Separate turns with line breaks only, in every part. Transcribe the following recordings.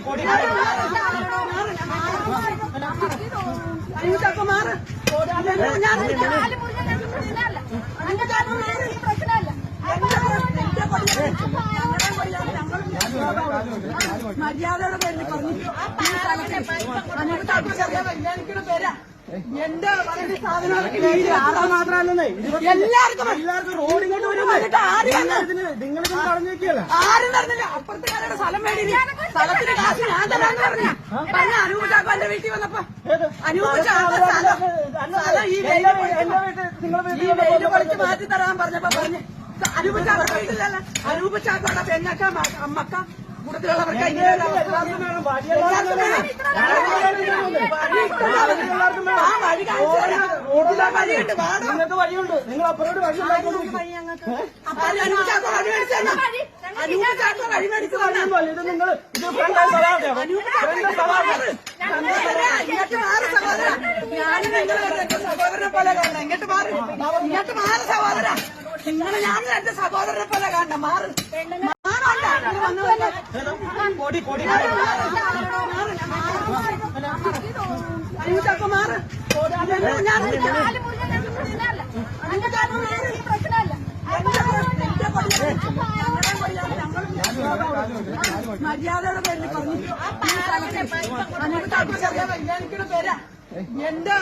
കൊടി
മാറ് മര്യാദയുടെ പേരിൽ പറഞ്ഞു അനുഭവം വൈജ്ഞാനിക്കുന്ന പേരാ എന്റെ വളരെ സാധനങ്ങളൊക്കെ വീട്
ആറാ മാത്രമല്ലേ
എല്ലാവർക്കും
എല്ലാവർക്കും റോഡ് ഇങ്ങോട്ട് വരും? നിങ്ങൾ ഇതിന് പറഞ്ഞു വെക്കുകയല്ല
ആരും നടന്നില്ല അപ്പുറത്തുകാരുടെ സ്ഥലം മേടില്ല സ്ഥലത്തിന്റെ കാശ് ഞാൻ തരാന്ന് പറഞ്ഞ. പറഞ്ഞ അനൂപ് എന്റെ വീട്ടിൽ വന്നപ്പോ അനൂപ് ഈ വെയിൽ പൊളിച്ച് മാറ്റി തരാൻ പറഞ്ഞപ്പോ പറഞ്ഞ്. അനൂപ് ചാക്കോ വീട്ടിലല്ല? അനൂപ് ചാക്കോടെ പെണ്ണക്ക അമ്മക്ക കൂട്ടത്തിലുള്ളവർക്ക് ഇങ്ങനെ
നിങ്ങൾക്ക് വഴിയുണ്ട് നിങ്ങൾ അപ്പുറോട് വഴി ഇത് നിങ്ങൾ ഇത് ഫ്രണ്ട് സ്ഥലമാണ് ഫ്രണ്ട്
ഞാൻ നിങ്ങൾ എന്റെ സഹോദരനെ പോലെ കാണണം ഇങ്ങോട്ട് മാറി ഇങ്ങോട്ട് മാറി സഹോദര. നിങ്ങൾ ഞാൻ എന്റെ സഹോദരനെ പോലെ കാണണം മാറ്. മര്യാദയുടെ പേരിൽ പറഞ്ഞു എന്റെ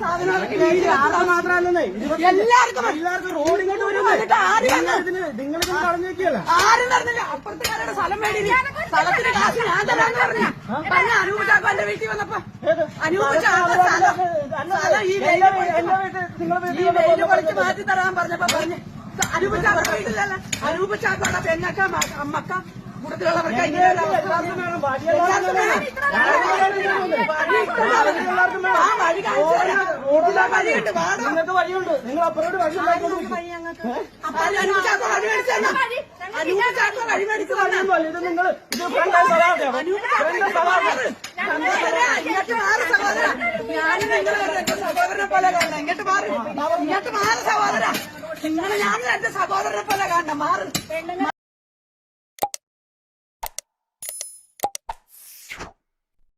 സാധനങ്ങളൊക്കെ ആളാ
ആറാ മാത്രമല്ലേ
എല്ലാവർക്കും
എല്ലാവർക്കും റോഡ്
എന്നിട്ട് ആര് ആരും നടന്നില്ല. അപ്പുറത്തുകാരുടെ സ്ഥലം മേടില്ല സ്ഥലത്തിന് കാശ് ഞാൻ തരാന്ന് പറഞ്ഞ. പറഞ്ഞ അനൂപ് ചാക്കോ എന്റെ വീട്ടിൽ വന്നപ്പോ അനൂപ് ചാക്കോ സ്ഥലം സ്ഥലം. ഈ വെയിൽ പൊളിച്ച് ഈ വെയിൽ മാറ്റി തരാൻ പറഞ്ഞപ്പോ പറഞ്ഞ്. അനൂപ് ചാക്കോ വീട്ടിലല്ല. അനൂപ് ചാക്കോടെ പെണ്ണക്ക അമ്മക്ക കൂട്ടത്തിലുള്ളവർക്ക് ഇങ്ങനെ
നിങ്ങൾക്ക് വഴിയുണ്ട്. നിങ്ങൾ വഴി ഇത് നിങ്ങൾ ഇത് ഫ്രണ്ട് ഫ്രണ്ട്
സഹോദരനെ പോലെ കാണണം. ഇങ്ങോട്ട് മാറി. ഇങ്ങോട്ട് മാറി സഹോദര. നിങ്ങൾ ഞാൻ എന്റെ സഹോദരനെ പോലെ കാണണം. മാറ്.